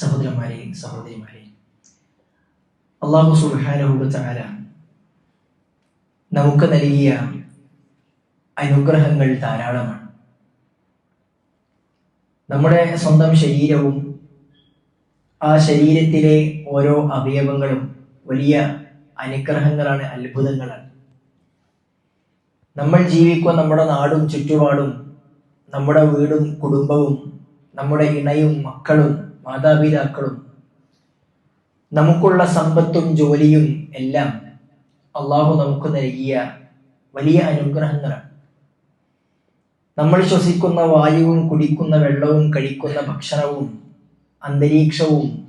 സഹോദരന്മാരെ സഹോദരിമാരെയും. അള്ളാഹു സുബാനുഭവത്താല നമുക്ക് നൽകിയ അനുഗ്രഹങ്ങൾ ധാരാളമാണ്. നമ്മുടെ സ്വന്തം ശരീരവും ആ ശരീരത്തിലെ ഓരോ അവയവങ്ങളും വലിയ അനുഗ്രഹങ്ങളാണ് അത്ഭുതങ്ങളാണ്. നമ്മൾ ജീവിക്കുന്ന നമ്മുടെ നാടും ചുറ്റുപാടും നമ്മുടെ വീടും കുടുംബവും നമ്മുടെ ഇണയും മക്കളും മാതാപിതാക്കളും നമുക്കുള്ള സമ്പത്തും ജോലിയും എല്ലാം അള്ളാഹു നമുക്ക് നൽകിയ വലിയ അനുഗ്രഹങ്ങളാണ്. നമ്മൾ ശ്വസിക്കുന്ന വായുവും കുടിക്കുന്ന വെള്ളവും കഴിക്കുന്ന ഭക്ഷണവും അന്തരീക്ഷവും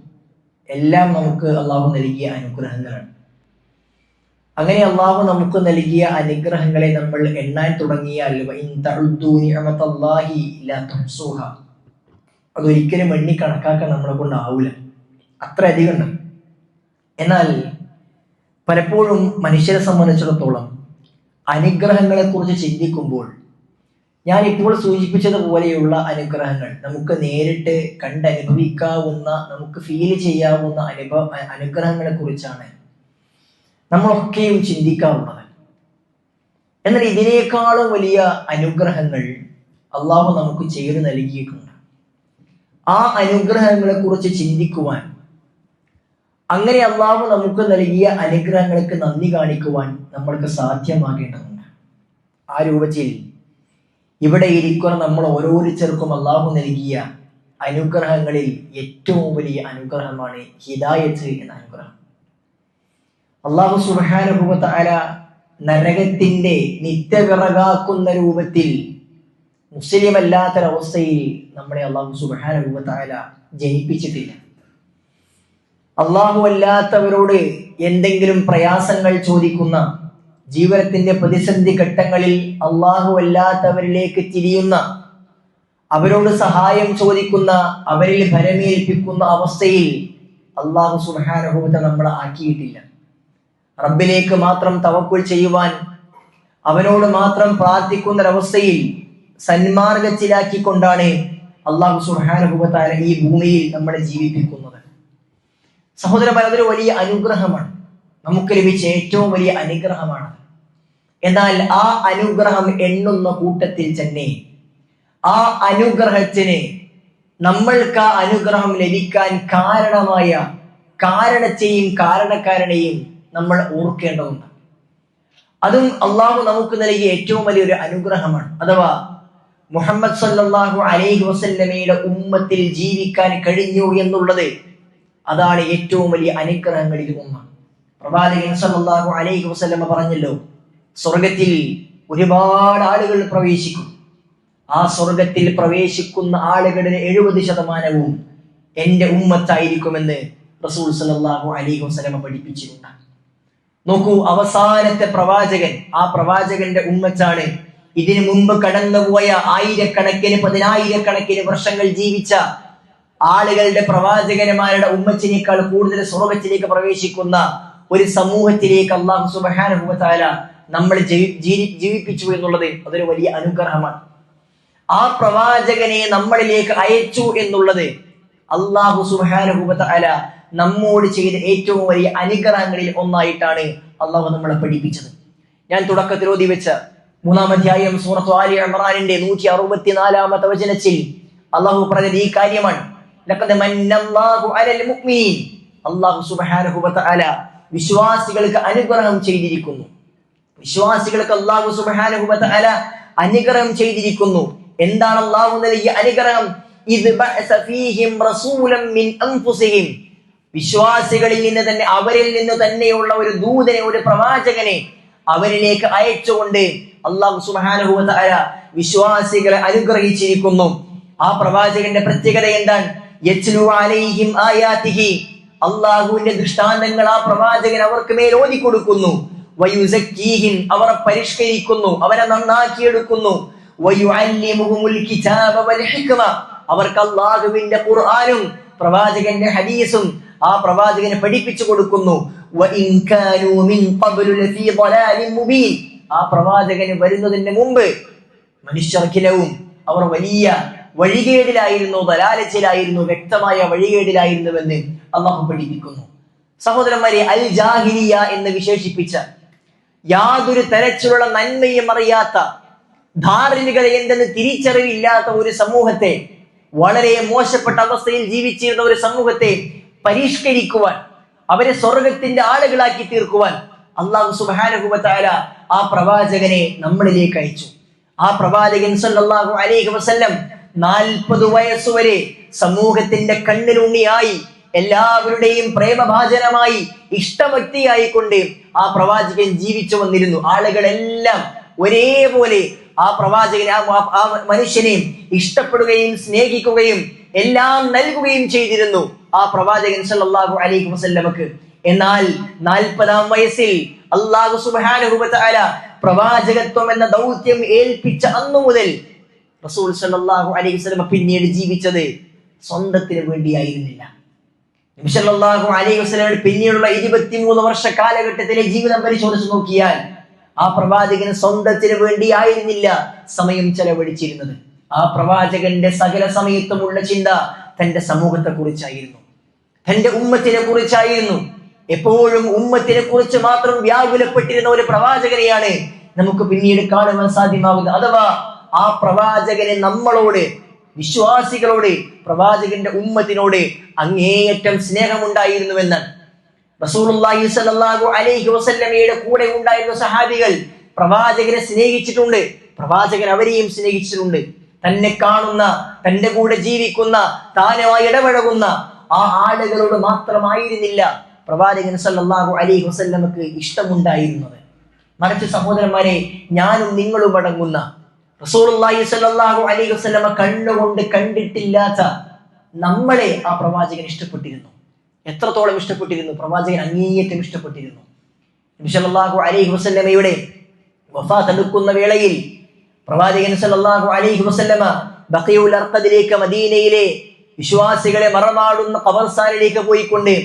എല്ലാം നമുക്ക് അള്ളാഹു നൽകിയ അനുഗ്രഹങ്ങളാണ്. അങ്ങനെ അള്ളാഹു നമുക്ക് നൽകിയ അനുഗ്രഹങ്ങളെ നമ്മൾ എണ്ണാൻ തുടങ്ങിയാൽ അതൊരിക്കലും എണ്ണി കണക്കാക്കാൻ നമ്മളെ കൊണ്ടാവൂല അത്ര അധികം ഉണ്ട്. എന്നാൽ പലപ്പോഴും മനുഷ്യരെ സംബന്ധിച്ചിടത്തോളം അനുഗ്രഹങ്ങളെ കുറിച്ച് ചിന്തിക്കുമ്പോൾ ഞാൻ ഇപ്പോൾ സൂചിപ്പിച്ചതുപോലെയുള്ള അനുഗ്രഹങ്ങൾ നമുക്ക് നേരിട്ട് കണ്ടനുഭവിക്കാവുന്ന നമുക്ക് ഫീൽ ചെയ്യാവുന്ന അനുഭവ അനുഗ്രഹങ്ങളെ കുറിച്ചാണ് നമ്മളൊക്കെയും ചിന്തിക്കാറുള്ളത്. എന്നാൽ ഇതിനേക്കാളും വലിയ അനുഗ്രഹങ്ങൾ അള്ളാഹു നമുക്ക് ചെയ്തു നൽകിയിട്ടുണ്ട്. ആ അനുഗ്രഹങ്ങളെ കുറിച്ച് ചിന്തിക്കുവാൻ. അങ്ങനെ അള്ളാഹു നമുക്ക് നൽകിയ അനുഗ്രഹങ്ങൾക്ക് നന്ദി കാണിക്കുവാൻ നമ്മൾക്ക് സാധ്യമാകേണ്ടതുണ്ട്. ആ രൂപത്തിൽ ഇവിടെ ഇരിക്കുന്ന നമ്മൾ ഓരോരുത്തർക്കും അള്ളാഹു നൽകിയ അനുഗ്രഹങ്ങളിൽ ഏറ്റവും വലിയ അനുഗ്രഹമാണ് ഹിദായത്ത് എന്ന അനുഗ്രഹം. അള്ളാഹു സുബാനുഭവത്താല നരകത്തിന്റെ നിത്യവിറകാക്കുന്ന രൂപത്തിൽ മുസ്ലിം അല്ലാത്തൊരവസ്ഥയിൽ നമ്മളെ അള്ളാഹു രൂപത്തായ ജനിപ്പിച്ചിട്ടില്ല. അള്ളാഹു അല്ലാത്തവരോട് എന്തെങ്കിലും പ്രയാസങ്ങൾ ചോദിക്കുന്ന ജീവിതത്തിന്റെ പ്രതിസന്ധി ഘട്ടങ്ങളിൽ അള്ളാഹു അല്ലാത്തവരിലേക്ക് തിരിയുന്ന അവരോട് സഹായം ചോദിക്കുന്ന അവരിൽ ഭരമേൽപ്പിക്കുന്ന അവസ്ഥയിൽ അള്ളാഹു സുബാനുഭൂത നമ്മളെ ആക്കിയിട്ടില്ല. റബ്ബിലേക്ക് മാത്രം തവക്കുൾ ചെയ്യുവാൻ അവനോട് മാത്രം പ്രാർത്ഥിക്കുന്ന ഒരവസ്ഥയിൽ സന്മാർഗത്തിലാക്കിക്കൊണ്ടാണ് അള്ളാഹു സുഹാനുഭവത്തായ ഈ ഭൂമിയിൽ നമ്മളെ ജീവിപ്പിക്കുന്നത്. സഹോദര അതൊരു വലിയ അനുഗ്രഹമാണ്. നമുക്ക് ലഭിച്ച ഏറ്റവും വലിയ അനുഗ്രഹമാണ്. എന്നാൽ ആ അനുഗ്രഹം എണ്ണുന്ന കൂട്ടത്തിൽ തന്നെ ആ അനുഗ്രഹത്തിന് നമ്മൾക്ക് ആ അനുഗ്രഹം ലഭിക്കാൻ കാരണമായ കാരണത്തെയും കാരണക്കാരനെയും നമ്മൾ ഓർക്കേണ്ടതുണ്ട്. അതും അള്ളാഹു നമുക്ക് നൽകിയ ഏറ്റവും വലിയൊരു അനുഗ്രഹമാണ്. അഥവാ മുഹമ്മദ് സല്ലാഹു അലൈഹി വസല്ലമയുടെ ഉമ്മത്തിൽ ജീവിക്കാൻ കഴിഞ്ഞു എന്നുള്ളത് അതാണ് ഏറ്റവും വലിയ അനുഗ്രഹങ്ങളിൽ ഒന്ന്. പ്രവാചകൻ സല്ലാഹു അലൈഹി വസല്ലമ പറഞ്ഞല്ലോ സ്വർഗത്തിൽ ഒരുപാട് ആളുകൾ പ്രവേശിക്കും. ആ സ്വർഗത്തിൽ പ്രവേശിക്കുന്ന ആളുകളുടെ എഴുപത് ശതമാനവും എന്റെ ഉമ്മത്തായിരിക്കുമെന്ന് റസൂൽ സല്ലല്ലാഹു അലൈഹി വസല്ലമ പഠിപ്പിച്ചിട്ടുണ്ട്. നോക്കൂ അവസാനത്തെ പ്രവാചകൻ ആ പ്രവാചകന്റെ ഉമ്മച്ചാണ് ഇതിനു മുമ്പ് കടന്നുപോയ ആയിരക്കണക്കിന് പതിനായിരക്കണക്കിന് വർഷങ്ങൾ ജീവിച്ച ആളുകളുടെ പ്രവാചകന്മാരുടെ ഉമ്മച്ചിനേക്കാൾ കൂടുതൽ സ്വർഗത്തിലേക്ക് പ്രവേശിക്കുന്ന ഒരു സമൂഹത്തിലേക്ക് അള്ളാഹു സുബാനുഭവത്താല നമ്മൾ ജീവിപ്പിച്ചു എന്നുള്ളത് അതൊരു വലിയ അനുഗ്രഹമാണ്. ആ പ്രവാചകനെ നമ്മളിലേക്ക് അയച്ചു എന്നുള്ളത് അള്ളാഹു സുബാനുഭവത്താല നമ്മോട് ചെയ്ത ഏറ്റവും വലിയ അനുഗ്രഹങ്ങളിൽ ഒന്നായിട്ടാണ് അള്ളാഹു നമ്മളെ പഠിപ്പിച്ചത്. ഞാൻ തുടക്കത്തിൽ ഓതി വെച്ച മൂന്നാം അധ്യായം സൂറത്ത് ആലി ഇമ്രാനിന്റെ നൂറ്റി അറുപത്തിനാലാമത്തെ വചനത്തിൽ അള്ളാഹു പറഞ്ഞത് ഈ കാര്യമാണ്. വിശ്വാസികൾക്ക് അനുഗ്രഹം ചെയ്തിരിക്കുന്നു. വിശ്വാസികൾക്ക് അള്ളാഹു സുബ്ഹാനഹു വതആല അനുഗ്രഹം ചെയ്തിരിക്കുന്നു. എന്താണ് അള്ളാഹു നൽകിയ അനുഗ്രഹം? വിശ്വാസികളിൽ നിന്ന് തന്നെ അവരിൽ നിന്ന് തന്നെയുള്ള ഒരു ദൂതനെ ഒരു പ്രവാചകനെ അവരിലേക്ക് അയച്ചുകൊണ്ട് അള്ളാഹു സുബാനുഭവത്തായ വിശ്വാസികളെ അനുഗ്രഹിച്ചിരിക്കുന്നു. ആ പ്രവാചകന്റെ പ്രത്യേകത എന്താണ്? അള്ളാഹുവിന്റെ ദൃഷ്ടാന്തങ്ങൾ ആ പ്രവാചകൻ അവർക്ക് മേൽ ഓതി കൊടുക്കുന്നു അവരെ പരിഷ്കരിക്കുന്നു അവരെ നന്നാക്കിയെടുക്കുന്നു. അവർക്ക് അള്ളാഹുവിന്റെ ഖുർആനും പ്രവാചകന്റെ ഹദീസും ആ പ്രവാചകനെ പഠിപ്പിച്ചു കൊടുക്കുന്നു. ആ പ്രവാചകന് വരുന്നതിന് മുമ്പ് മനുഷ്യർക്കിലവും അവർ വലിയ വഴികേടിലായിരുന്നു ദലാലച്ചിലായിരുന്നു വ്യക്തമായ വഴികേടിലായിരുന്നുവെന്ന് അള്ളാഹു പഠിപ്പിക്കുന്നു. സഹോദരന്മാരെ അൽ ജാഹിലിയ എന്ന് വിശേഷിപ്പിച്ച യാതൊരു തരത്തിലുള്ള നന്മയും അറിയാത്ത ധാർമ്മികത എന്തെന്ന് തിരിച്ചറിവില്ലാത്ത ഒരു സമൂഹത്തെ വളരെ മോശപ്പെട്ട അവസ്ഥയിൽ ജീവിച്ചിരുന്ന ഒരു സമൂഹത്തെ പരിഷ്കരിക്കുവാൻ അവരെ സ്വർഗത്തിന്റെ ആളുകളാക്കി തീർക്കുവാൻ അള്ളാഹു സുബാനുഭവത്തായ ആ പ്രവാചകനെ നമ്മളിലേക്ക് അയച്ചു. ആ പ്രവാചകൻ സല്ലാഹു അലൈഹി വസല്ലം നാൽപ്പത് വയസ്സുവരെ സമൂഹത്തിന്റെ കണ്ണിലുണ്ണിയായി എല്ലാവരുടെയും പ്രേമഭാജനമായി ഇഷ്ടഭക്തിയായിക്കൊണ്ട് ആ പ്രവാചകൻ ജീവിച്ചു വന്നിരുന്നു. ആളുകളെല്ലാം ഒരേപോലെ ആ പ്രവാചകനെ ആ മനുഷ്യനെ ഇഷ്ടപ്പെടുകയും സ്നേഹിക്കുകയും എല്ലാം നൽകുകയും ചെയ്തിരുന്നു. ആ പ്രവാചകൻ സല്ലാഹു അലൈഹി വസല്ലമക്ക് എന്നാൽ നാൽപ്പതാം വയസ്സിൽ അള്ളാഹു സുബാനുഭവത്തായ പ്രവാചകത്വം എന്ന ദൗത്യം ഏൽപ്പിച്ച അന്നു മുതൽ റസൂൽ സല്ലല്ലാഹു അലൈഹി പിന്നീട് ജീവിച്ചത് സ്വന്തത്തിന് വേണ്ടിയായിരുന്നില്ല. നബി സല്ലല്ലാഹു അലൈഹി വസല്ലമയുടെ പിന്നീടുള്ള ഇരുപത്തിമൂന്ന് വർഷ കാലഘട്ടത്തിലെ ജീവിതം പരിശോധിച്ച് നോക്കിയാൽ ആ പ്രവാചകന് സ്വന്തത്തിന് വേണ്ടിയായിരുന്നില്ല സമയം ചെലവഴിച്ചിരുന്നത്. ആ പ്രവാചകന്റെ സകല സമയത്തുമുള്ള ചിന്ത തന്റെ സമൂഹത്തെ കുറിച്ചായിരുന്നു തന്റെ ഉമ്മത്തിനെ കുറിച്ചായിരുന്നു എപ്പോഴും ഉമ്മത്തിനെ കുറിച്ച് മാത്രം വ്യാകുലപ്പെട്ടിരുന്ന ഒരു പ്രവാചകനെയാണ് നമുക്ക് പിന്നീട് കാണുവാൻ സാധ്യമാകുന്നത് അഥവാ ആ പ്രവാചകനെ നമ്മളോട് വിശ്വാസികളോട് പ്രവാചകന്റെ ഉമ്മത്തിനോട് അങ്ങേയറ്റം സ്നേഹമുണ്ടായിരുന്നുവെന്നാണ് റസൂലുള്ളാഹി സ്വല്ലല്ലാഹു അലൈഹി വസല്ലമയുടെ കൂടെ ഉണ്ടായിരുന്ന സഹാബികൾ പ്രവാചകനെ സ്നേഹിച്ചിട്ടുണ്ട്. പ്രവാചകൻ അവരെയും സ്നേഹിച്ചിട്ടുണ്ട്. തന്നെ കാണുന്ന തന്റെ കൂടെ ജീവിക്കുന്ന താനുമായി ഇടപഴകുന്ന ആ ആളുകളോട് മാത്രമായിരുന്നില്ല. പ്രവാചകൻ സല്ലല്ലാഹു അലൈഹി വസല്ലമക്ക് ഇഷ്ടമുണ്ടായിരുന്നത്. മറിച്ച് സഹോദരന്മാരെ ഞാനും നിങ്ങളും അടങ്ങുന്ന റസൂലുള്ളാഹി സല്ലാഹു അലൈഹി വസല്ലമ കണ്ണുകൊണ്ട് കണ്ടിട്ടില്ലാത്ത നമ്മളെ ആ പ്രവാചകൻ ഇഷ്ടപ്പെട്ടിരുന്നു. എത്രത്തോളം ഇഷ്ടപ്പെട്ടിരുന്നു? പ്രവാചകൻ അങ്ങേയറ്റം ഇഷ്ടപ്പെട്ടിരുന്നു. നബി സല്ലല്ലാഹു അലൈഹി വസല്ലമയുടെ വഫാത്ത് അടുക്കുന്ന വേളയിൽ പ്രവാചകൻ സല്ലല്ലാഹു അലൈഹി വസല്ലമ ബഖിയുൽ അർഖദിലേക്ക് മദീനയിലെ വിശ്വാസികളെ മറമാടുന്ന ഖബർസ്ഥാനിലേക്ക് പോയിക്കൊണ്ട്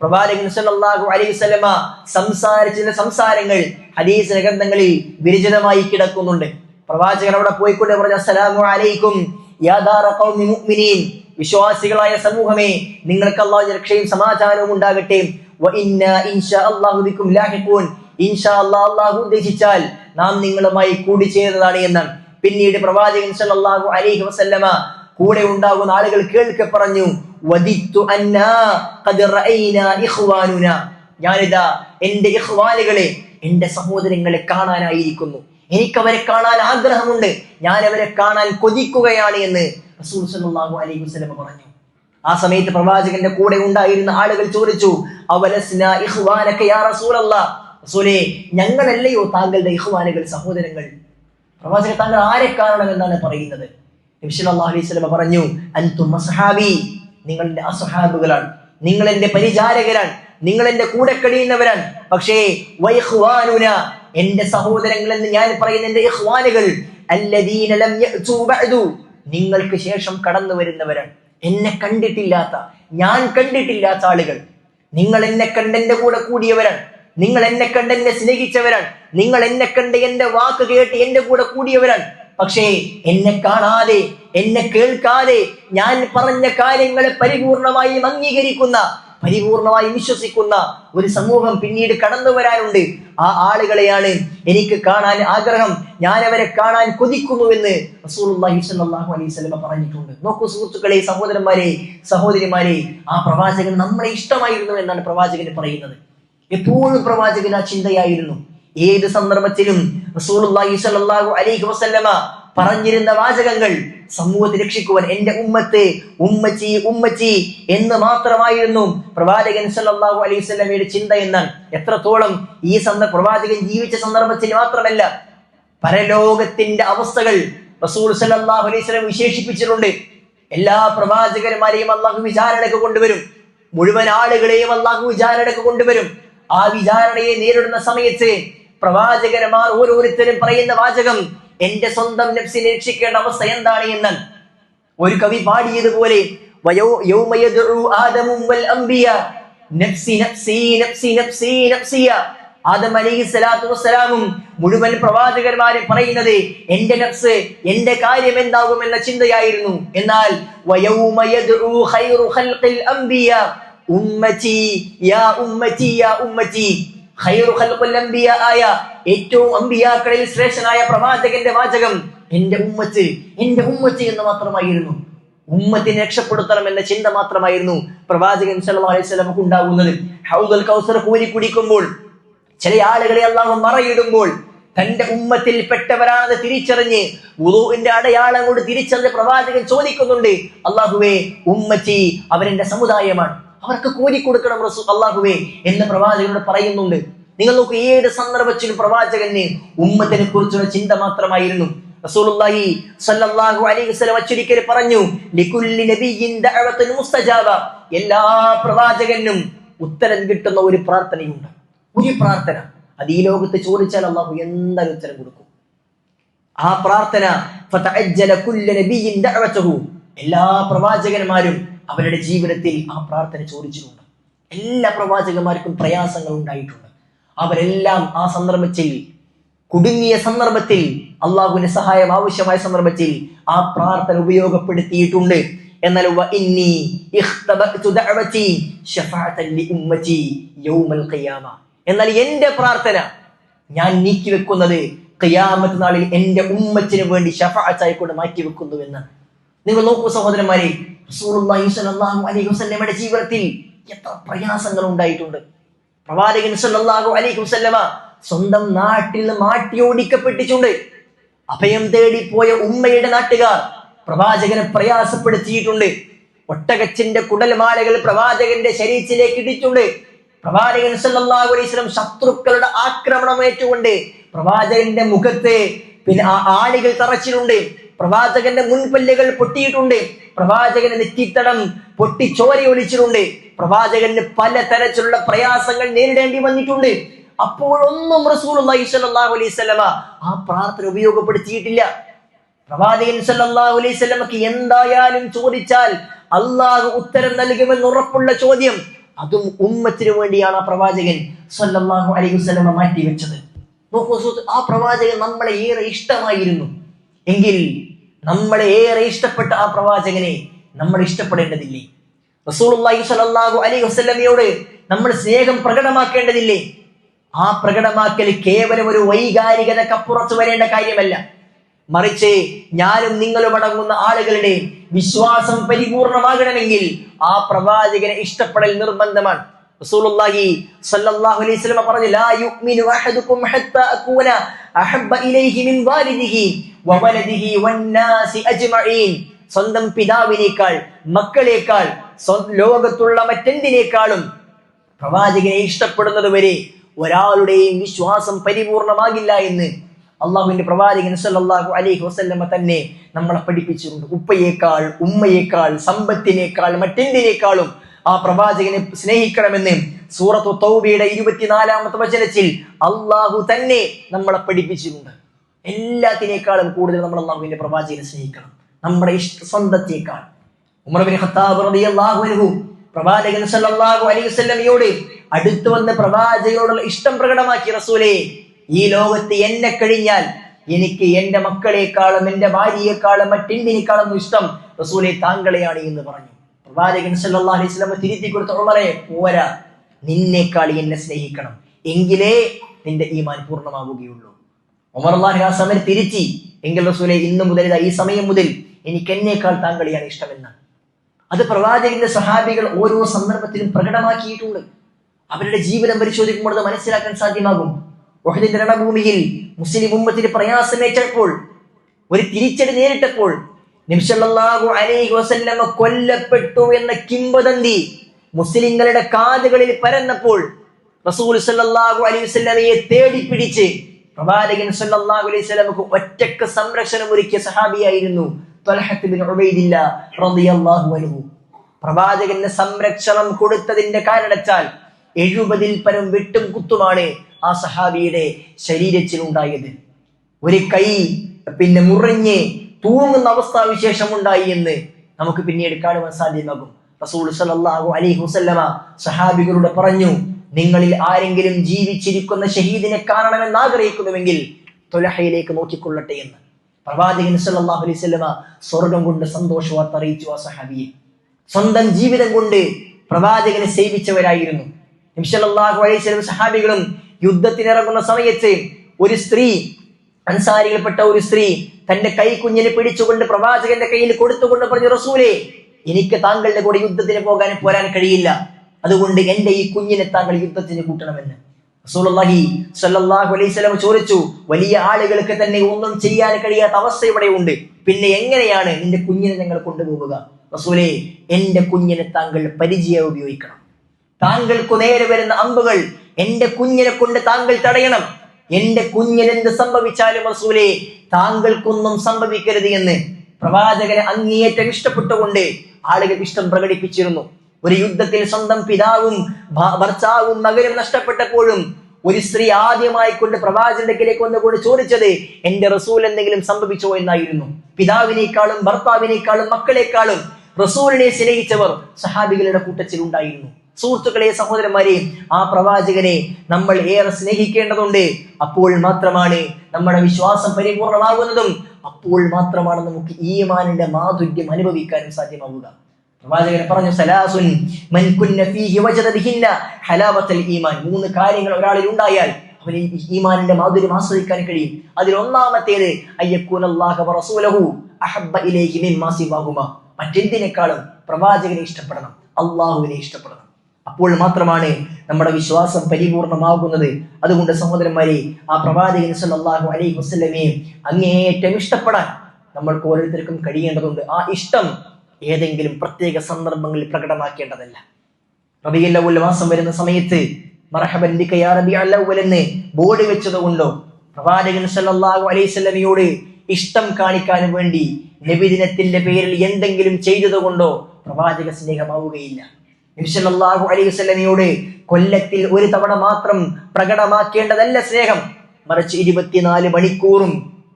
പ്രവാചകൻ സല്ലല്ലാഹു അലൈഹി വസല്ലമ സംസാരങ്ങൾ ഹദീസ് ഗ്രന്ഥങ്ങളിൽ വിരചിതമായി കിടക്കുന്നുണ്ട്. പ്രവാചകൻ അവിടെ പോയിക്കൊണ്ട് പറഞ്ഞ അസ്സലാമു അലൈക്കും. യാ മുഅ്മിനീൻ. വിശ്വാസികളായ സമൂഹമേ നിങ്ങൾക്ക് അള്ളാഹു രക്ഷയും സമാധാനവും ഉണ്ടാകട്ടെ. അല്ലാഹു ഉദ്ദേശിച്ചാൽ നാം നിങ്ങളുമായി കൂടിച്ചേരുന്നതാണ് എന്നാണ് പിന്നീട് പ്രവാചകൻ സല്ലല്ലാഹു അലൈഹി വസല്ലമ കൂടെ ഉണ്ടാകുന്ന ആളുകൾ കേൾക്കെ പറഞ്ഞു വദിത്തു ഞാനിതാ എന്റെ ഇഖ്വാനുകളെ എന്റെ സഹോദരങ്ങളെ കാണാനായിരിക്കുന്നു. എനിക്ക് അവരെ കാണാൻ ആഗ്രഹമുണ്ട്. ഞാൻ അവരെ കാണാൻ കൊതിക്കുകയാണ് എന്ന് റസൂൽ സല്ലല്ലാഹു അലൈഹി വസല്ലം പറഞ്ഞു. ആ സമയത്ത് പ്രവാചകന്റെ കൂടെ ഉണ്ടായിരുന്ന ആളുകൾ ചോദിച്ചു ഇഖ്വാനക യാ റസൂലല്ലാ? റസൂലേ ഞങ്ങളല്ലയോ താങ്കളുടെ ഇഖ്വാനുകൾ സഹോദരങ്ങൾ? പ്രവാചകൻ താങ്കൾ ആരെ കാണണം എന്നാണ് പറയുന്നത്? നബി സല്ലല്ലാഹു അലൈഹി വസല്ലം പറഞ്ഞു അൻതും അസ്ഹാബി. നിങ്ങൾ എന്റെ അസ്ഹാബുകളാണ്. നിങ്ങൾ എന്റെ പരിചാരകരാണ്. നിങ്ങൾ എന്റെ കൂടെ കഴിയുന്നവരാണ്. പക്ഷേ എന്റെ സഹോദരങ്ങൾ എന്ന് ഞാൻ പറയുന്ന ബഅദു നിങ്ങൾക്ക് ശേഷം കടന്നു വരുന്നവരാണ്. എന്നെ കണ്ടിട്ടില്ലാത്ത ഞാൻ കണ്ടിട്ടില്ലാത്ത ആളുകൾ. നിങ്ങൾ എന്നെ കണ്ട് എന്റെ കൂടെ കൂടിയവരാണ്. നിങ്ങൾ എന്നെ കണ്ട് എന്നെ സ്നേഹിച്ചവരാണ്. നിങ്ങൾ എന്നെ കണ്ട് എന്റെ വാക്ക് കേട്ട് എന്റെ കൂടെ കൂടിയവരാണ്. പക്ഷേ എന്നെ കാണാതെ എന്നെ കേൾക്കാതെ ഞാൻ പറഞ്ഞ കാര്യങ്ങളെ പരിപൂർണമായും അംഗീകരിക്കുന്ന പരിപൂർണമായും വിശ്വസിക്കുന്ന ഒരു സമൂഹം പിന്നീട് കടന്നു വരാനുണ്ട്. ആ ആളുകളെയാണ് എനിക്ക് കാണാൻ ആഗ്രഹം. ഞാൻ അവരെ കാണാൻ കൊതിക്കുന്നുവെന്ന് സ്വല്ലല്ലാഹു അലൈഹി വസല്ലം പറഞ്ഞിട്ടുണ്ട്. നോക്കൂ സുഹൃത്തുക്കളെ സഹോദരന്മാരെ സഹോദരിമാരെ ആ പ്രവാചകൻ നമ്മളെ ഇഷ്ടമായിരുന്നു എന്നാണ് പ്രവാചകൻ പറയുന്നത്. എപ്പോഴും പ്രവാചകൻ ആ ചിന്തയായിരുന്നു. ഏത് സന്ദർഭത്തിലും അലൈഹി വസല്ലമ പറഞ്ഞിരുന്ന വാചകങ്ങൾ സമൂഹത്തെ രക്ഷിക്കുവാൻ എന്റെ ഉമ്മത്ത് ഉമ്മച്ചി ഉമ്മച്ചി എന്ന് മാത്രമായിരുന്നു പ്രവാചകൻ സല്ലാഹു അലൈഹി സ്വലമയുടെ ചിന്ത എന്നാണ് എത്രത്തോളം ഈ സന്ദർഭ പ്രവാചകൻ ജീവിച്ച സന്ദർഭത്തിൽ മാത്രമല്ല പരലോകത്തിന്റെ അവസ്ഥകൾ റസൂൽ സല്ലാഹു അലൈഹി സ്വലം വിശേഷിപ്പിച്ചിട്ടുണ്ട്. എല്ലാ പ്രവാചകന്മാരെയും അള്ളാഹു വിചാരണയ്ക്ക് കൊണ്ടുവരും. മുഴുവൻ ആളുകളെയും അള്ളാഹു വിചാരണയ്ക്ക് കൊണ്ടുവരും. ആ വിചാരണയെ നേരിടുന്ന സമയത്ത് പ്രവാചകന്മാർ ഓരോരുത്തരും പറയുന്ന വാചകം എന്റെ സ്വന്തം നഫ്സിനെ രക്ഷിക്കേണ്ട അവസ്ഥ എന്താണ് എന്ന്? ഒരു കവി പാടിയതുപോലെ ആദം മുഴുവൻ പ്രവാചകന്മാരെ പറയുന്നത് എന്റെ നഫ്സ് എന്റെ കാര്യം എന്താകും എന്ന ചിന്തയായിരുന്നു. എന്നാൽ ഉമ്മച്ചി യാ ഉമ്മച്ചി യാ അംബിയ ആയ ഏറ്റവും അമ്പിയാക്കളിൽ ശ്രേഷ്ഠനായ പ്രവാചകന്റെ വാചകം എന്റെ ഉമ്മച്ച് എന്റെ ഉമ്മച്ച് എന്ന് മാത്രമായിരുന്നു. ഉമ്മത്തിനെ രക്ഷപ്പെടുത്തണം എന്ന ചിന്ത മാത്രമായിരുന്നു പ്രവാചകൻ സല്ലല്ലാഹു അലൈഹി ഉണ്ടാകുന്നത്. ഹൗദൽ കൗസർ കൂലി കുടിക്കുമ്പോൾ ചില ആളുകളെ അള്ളാഹു മറയിടുമ്പോൾ തന്റെ ഉമ്മത്തിൽ പെട്ടവരാണെന്ന് തിരിച്ചറിഞ്ഞ് ഉദുവിന്റെ അടയാളം കൊണ്ട് തിരിച്ചറിഞ്ഞ് പ്രവാചകൻ ചോദിക്കുന്നുണ്ട് അള്ളാഹുവേ ഉമ്മച്ചി അവരെന്റെ സമുദായമാണ്. അവർക്ക് കൂലി കൊടുക്കണം റസൂ അള്ളാഹുവേ എന്ന് പ്രവാചകനോട് പറയുന്നുണ്ട്. നിങ്ങൾ നോക്കൂ ഏത് സന്ദർഭത്തിലും പ്രവാചകന് ഉമ്മത്തിനെ കുറിച്ചുള്ള ചിന്ത മാത്രമായിരുന്നു. റസൂലുള്ളാഹി സല്ലല്ലാഹു അലൈഹി വസല്ലം അച്ചൊരിക്കൽ പറഞ്ഞു ലികുല്ലി നബിയിൻ ദഅവത്തുൻ മുസ്തജാബ. എല്ലാ പ്രവാചകനും ഉത്തരം കിട്ടുന്ന ഒരു പ്രാർത്ഥനയുണ്ട്. ഒരു പ്രാർത്ഥന. അത് ഈ ലോകത്ത് ചോദിച്ചാൽ അള്ളാഹു എന്തായാലും ഉത്തരം കൊടുക്കും? ആ പ്രാർത്ഥന എല്ലാ പ്രവാചകന്മാരും അവരുടെ ജീവിതത്തിൽ ആ പ്രാർത്ഥന ചോദിച്ചിട്ടുണ്ട്. എല്ലാ പ്രവാചകന്മാർക്കും പ്രയാസങ്ങൾ ഉണ്ടായിട്ടുണ്ട്. അവരെല്ലാം ആ സന്ദർഭത്തിൽ കുടുങ്ങിയ സന്ദർഭത്തിൽ അള്ളാഹുവിന്റെ സഹായം ആവശ്യമായ സന്ദർഭത്തിൽ ആ പ്രാർത്ഥന ഉപയോഗപ്പെടുത്തിയിട്ടുണ്ട്. എന്നാൽ എന്നാൽ എന്റെ പ്രാർത്ഥന ഞാൻ നീക്കി വെക്കുന്നത് ഖിയാമത്ത് നാളിൽ എന്റെ ഉമ്മച്ചിന് വേണ്ടി ഷഫാഅത്തായി കൊണ്ട് മാറ്റി വെക്കുന്നു എന്ന് നിങ്ങൾ നോക്കൂ സഹോദരന്മാരെ അലൈഹി ജീവിതത്തിൽ എത്ര പ്രയാസങ്ങൾ ഉണ്ടായിട്ടുണ്ട്. പ്രവാചകൻ സല്ലല്ലാഹു അലൈഹി വസല്ലമ സ്വന്തം നാട്ടിൽ നിന്ന് മാറ്റിയോടിക്കപ്പെട്ടിട്ടുണ്ട് അഭയം തേടി പോയ ഉമ്മയുടെ നാട്ടുകാർ പ്രവാചകനെ പ്രയാസപ്പെടുത്തിയിട്ടുണ്ട്. ഒട്ടകച്ചിന്റെ കുടൽമാലകൾ പ്രവാചകന്റെ ശരീരത്തിലേക്ക് ഇടിച്ചുണ്ട് പ്രവാചകൻ സല്ലല്ലാഹു അലൈഹി വസല്ലം ശത്രുക്കളുടെ ആക്രമണം ഏറ്റുകൊണ്ട് പ്രവാചകന്റെ മുഖത്തെ പിന്നെ ആളികൾ തറച്ചിട്ടുണ്ട്. പ്രവാചകന്റെ മുൻപല്ലുകൾ പൊട്ടിയിട്ടുണ്ട്. പ്രവാചകന്റെ നെറ്റിത്തടം പൊട്ടി ചോര ഒലിച്ചിട്ടുണ്ട്. പ്രവാചകന് പല തരത്തിലുള്ള പ്രയാസങ്ങൾ നേരിടേണ്ടി വന്നിട്ടുണ്ട്. അപ്പോഴൊന്നും സ്വല്ലല്ലാഹു അലൈഹി ആ പ്രാർത്ഥന ഉപയോഗപ്പെടുത്തിയിട്ടില്ല. പ്രവാചകൻ സല്ലാഹു അലൈഹി എന്തായാലും ചോദിച്ചാൽ അള്ളാഹു ഉത്തരം നൽകുമെന്ന് ഉറപ്പുള്ള ചോദ്യം. അതും ഉമ്മത്തിനു വേണ്ടിയാണ് ആ പ്രവാചകൻ സല്ലാഹു അലൈഹി വസല്ലമ മാറ്റി വെച്ചത് നോക്കൂ ആ പ്രവാചകൻ നമ്മളെ ഏറെ ഇഷ്ടമായിരുന്നു. എങ്കിൽ നമ്മളെ ഏറെ ഇഷ്ടപ്പെട്ട ആ പ്രവാചകനെ നമ്മൾ ഇഷ്ടപ്പെടേണ്ടതില്ലേ? റസൂലുള്ളാഹി സ്വല്ലല്ലാഹു അലൈഹി വസല്ലമയോട് നമ്മൾ സ്നേഹം പ്രകടമാക്കേണ്ടതില്ലേ? ആ പ്രകടമാക്കൽ കേവലം ഒരു വൈകാരികതക്കപ്പുറത്ത് വരേണ്ട കാര്യമല്ല. മറിച്ച് ഞാനും നിങ്ങളും അടങ്ങുന്ന ആളുകളുടെ വിശ്വാസം പരിപൂർണമാകണമെങ്കിൽ ആ പ്രവാചകനെ ഇഷ്ടപ്പെടൽ നിർബന്ധമാണ്. റസൂലുള്ളാഹി സ്വല്ലല്ലാഹു അലൈഹി പറഞ്ഞു ലാ അഹദുക്കും ഹത്താ അഹബ്ബ ഇലൈഹി വാലിദിഹി വവലദിഹി വന്നാസി അജ്മഈൻ സ്വന്തം പിതാവിനേക്കാൾ മക്കളേക്കാൾ ലോകത്തുള്ള മറ്റെന്തിനേക്കാളും പ്രവാചകനെ ഇഷ്ടപ്പെടുന്നത് വരെ ഒരാളുടെയും വിശ്വാസം പരിപൂർണമാകില്ല എന്ന് അള്ളാഹുവിന്റെ പ്രവാചകൻ സല്ലാഹു അലൈഹി വസ്ല്ലമ്മ തന്നെ നമ്മളെ പഠിപ്പിച്ചിട്ടുണ്ട്. ഉപ്പയേക്കാൾ ഉമ്മയേക്കാൾ സമ്പത്തിനേക്കാൾ മറ്റെന്തിനേക്കാളും ആ പ്രവാചകനെ സ്നേഹിക്കണമെന്ന് സൂറത്തു തൗബയുടെ ഇരുപത്തിനാലാമത്തെ വചനത്തിൽ അള്ളാഹു തന്നെ നമ്മളെ പഠിപ്പിച്ചിട്ടുണ്ട്. എല്ലാത്തിനേക്കാളും കൂടുതൽ നമ്മൾ അള്ളാഹുവിന്റെ പ്രവാചകനെ സ്നേഹിക്കണം. നമ്മുടെ ഇഷ്ട സ്വന്തത്തേക്കാൾ. ഖത്താബ് റളിയല്ലാഹു അൻഹു പ്രവാചകൻ സല്ലല്ലാഹു അലൈഹി അടുത്തു വന്ന് പ്രവാചകനോടുള്ള ഇഷ്ടം പ്രകടമാക്കി റസൂലേ ഈ ലോകത്ത് എന്നെ കഴിഞ്ഞാൽ എനിക്ക് എന്റെ മക്കളെക്കാളും എന്റെ ഭാര്യയെക്കാളും മറ്റെന്തിനേക്കാളും ഇഷ്ടം റസൂലെ താങ്കളെയാണ് എന്ന് പറഞ്ഞു. പ്രവാചകൻ സല്ലല്ലാഹു അലൈഹി വസല്ലം തിരുത്തി കൊടുത്ത വളരെ പോരാ നിന്നേക്കാൾ എന്നെ സ്നേഹിക്കണം. എങ്കിലേ നിന്റെ ഈമാൻ പൂർണമാവുകയുള്ളൂ. അള്ളാഹു ആ സമയം തിരിച്ചി എങ്കിൽ റസൂലെ ഇന്ന് മുതൽ ഈ സമയം മുതൽ എനിക്ക് എന്നേക്കാൾ താങ്കളെയാണ് ഇഷ്ടമെന്ന്. അത് പ്രവാചകന്റെ സഹാബികൾ ഓരോ സന്ദർഭത്തിലും പ്രകടമാക്കിയിട്ടുണ്ട്. അവരുടെ ജീവിതം പരിശോധിക്കുമ്പോൾ അത് മനസ്സിലാക്കാൻ സാധ്യമാകും. ഒഹദിന്റെ രണഭൂമിയിൽ മുസ്ലിം ഉമ്മത്തിന് പ്രയാസമേറ്റപ്പോൾ ഒരു തിരിച്ചടി നേരിട്ടപ്പോൾ നിംഷല്ലാഹു അലൈഹി വസല്ലമ കൊല്ലപ്പെട്ടു എന്ന കിംവദന്തി മുസ്ലിങ്ങളുടെ കാതുകളിൽ പരന്നപ്പോൾ റസൂൽ സല്ലാഹു അലൈഹി തേടി പിടിച്ച് പ്രവാചകൻ സല്ലാഹു അലൈഹി വസല്ലമക്ക് ഒറ്റയ്ക്ക് സംരക്ഷണം ഒരുക്കിയ സഹാബിയായിരുന്നു പ്രവാചകന് സംരക്ഷണം കൊടുത്തതിന്റെ കാരണത്താൽ എഴുപതിൽ പരം വെട്ടും കുത്തുമാണ് ആ സഹാബിയുടെ ശരീരത്തിൽ ഉണ്ടായത് ഒരു കൈ പിന്നെ മുറിഞ്ഞ് തൂങ്ങുന്ന അവസ്ഥാവിശേഷം ഉണ്ടായി എന്ന് നമുക്ക് പിന്നീട് കാണുവാൻ സാധ്യമാകും. റസൂൽ അലൈഹി വസല്ലമ സഹാബികളോട് പറഞ്ഞു നിങ്ങളിൽ ആരെങ്കിലും ജീവിച്ചിരിക്കുന്ന ഷഹീദിനെ കാണണമെന്ന് ആഗ്രഹിക്കുന്നുവെങ്കിൽ തൊലഹയിലേക്ക് നോക്കിക്കൊള്ളട്ടെ എന്ന്. പ്രവാചകൻ സല്ലാഹു അലൈഹി വസല്ലമ സ്വർഗം കൊണ്ട് സന്തോഷവാർത്ത അറിയിച്ചു ആ സഹാബിയെ. സ്വന്തം ജീവിതം കൊണ്ട് പ്രവാചകനെ സേവിച്ചവരായിരുന്നു. നിംഷല്ലാഹു അലൈഹി സ്വലം സഹാബികളും യുദ്ധത്തിനിറങ്ങുന്ന സമയത്ത് ഒരു സ്ത്രീ അൻസാരികൾപ്പെട്ട ഒരു സ്ത്രീ തന്റെ കൈ കുഞ്ഞിനെ പിടിച്ചുകൊണ്ട് പ്രവാചകന്റെ കയ്യിൽ കൊടുത്തുകൊണ്ട് പറഞ്ഞു റസൂലേ എനിക്ക് താങ്കളുടെ കൂടെ യുദ്ധത്തിന് പോകാൻ പോരാൻ കഴിയില്ല. അതുകൊണ്ട് എന്റെ ഈ കുഞ്ഞിനെ താങ്കൾ യുദ്ധത്തിന് കൂട്ടണമെന്ന്. റസൂലുള്ളാഹി അലൈഹി വസല്ലം ചോദിച്ചു വലിയ ആളുകൾക്ക് തന്നെ ഒന്നും ചെയ്യാൻ കഴിയാത്ത അവസ്ഥ ഇവിടെ ഉണ്ട്. പിന്നെ എങ്ങനെയാണ് നിന്റെ കുഞ്ഞിനെ ഞങ്ങൾ കൊണ്ടുപോവുക? റസൂലെ എന്റെ കുഞ്ഞിനെ താങ്കൾ പരിചയം ഉപയോഗിക്കണം. താങ്കൾക്കു നേരെ വരുന്ന അമ്പുകൾ എന്റെ കുഞ്ഞിനെ കൊണ്ട് താങ്കൾ തടയണം. എന്റെ കുഞ്ഞിനെന്ത് സംഭവിച്ചാലും റസൂലെ താങ്കൾക്കൊന്നും സംഭവിക്കരുത് എന്ന്. പ്രവാചകനെ അങ്ങേയറ്റം ഇഷ്ടപ്പെട്ടുകൊണ്ട് ആളുകൾ ഇഷ്ടം പ്രകടിപ്പിച്ചിരുന്നു. ഒരു യുദ്ധത്തിൽ സ്വന്തം പിതാവും ഭർത്താവും മകനും നഷ്ടപ്പെട്ടപ്പോഴും ഒരു സ്ത്രീ ആദ്യമായി കൊണ്ട് പ്രവാചകന്റെ അടുക്കിലേക്ക് വന്നുകൊണ്ട് ചോദിച്ചത് എന്റെ റസൂൽ എന്തെങ്കിലും സംഭവിച്ചോ എന്നായിരുന്നു. പിതാവിനേക്കാളും ഭർത്താവിനേക്കാളും മക്കളെക്കാളും റസൂലിനെ സ്നേഹിച്ചവർ സഹാബികളുടെ കൂട്ടത്തിൽ ഉണ്ടായിരുന്നു. സുഹൃത്തുക്കളെ സഹോദരന്മാരെ ആ പ്രവാചകനെ നമ്മൾ ഏറെ സ്നേഹിക്കേണ്ടതുണ്ട്. അപ്പോൾ മാത്രമാണ് നമ്മുടെ വിശ്വാസം പരിപൂർണമാകുന്നതും അപ്പോൾ മാത്രമാണ് നമുക്ക് ഈമാനിന്റെ മാധുര്യം അനുഭവിക്കാനും സാധ്യമാവുക. പ്രവാചകൻ പറഞ്ഞു സലാസുൻ ഫീഹി വജദ ഈമാൻ. മൂന്ന് കാര്യങ്ങൾ ഒരാളിൽ ഉണ്ടായാൽ അവന് ഈമാനിന്റെ മാധുര്യം ആസ്വദിക്കാൻ കഴിയും. അതിൽ ഒന്നാമത്തേത് വറസൂലഹു അഹബ്ബ മിമ്മാ മറ്റെന്തിനേക്കാളും പ്രവാചകനെ ഇഷ്ടപ്പെടണം അള്ളാഹുവിനെ ഇഷ്ടപ്പെടണം. അപ്പോൾ മാത്രമാണ് നമ്മുടെ വിശ്വാസം പരിപൂർണമാകുന്നത്. അതുകൊണ്ട് സഹോദരന്മാരെ ആ പ്രവാചകൻ സല്ലല്ലാഹു അലൈഹി വസല്ലമയെ അങ്ങേയറ്റം ഇഷ്ടപ്പെടാൻ നമ്മൾക്ക് ഓരോരുത്തർക്കും കഴിയേണ്ടതുണ്ട്. ആ ഇഷ്ടം ഏതെങ്കിലും പ്രത്യേക സന്ദർഭങ്ങളിൽ പ്രകടമാക്കേണ്ടതല്ല. റബിയുൽ അവ്വൽ മാസം വരുന്ന സമയത്ത് എന്ന് ബോർഡ് വെച്ചതുകൊണ്ടോ പ്രവാചകൻ സല്ലല്ലാഹു അലൈഹി വസല്ലമയോട് ഇഷ്ടം കാണിക്കാൻ വേണ്ടി നബിദിനത്തിന്റെ പേരിൽ എന്തെങ്കിലും ചെയ്തതുകൊണ്ടോ പ്രവാചക സ്നേഹമാവുകയില്ല. നബി സല്ലല്ലാഹു അലൈഹി വസ്ലമിയോട് കൊല്ലത്തിൽ ഒരു തവണ മാത്രം പ്രകടമാക്കേണ്ടതല്ല സ്നേഹം. മറിച്ച് ഇരുപത്തിനാല് മണിക്കൂറും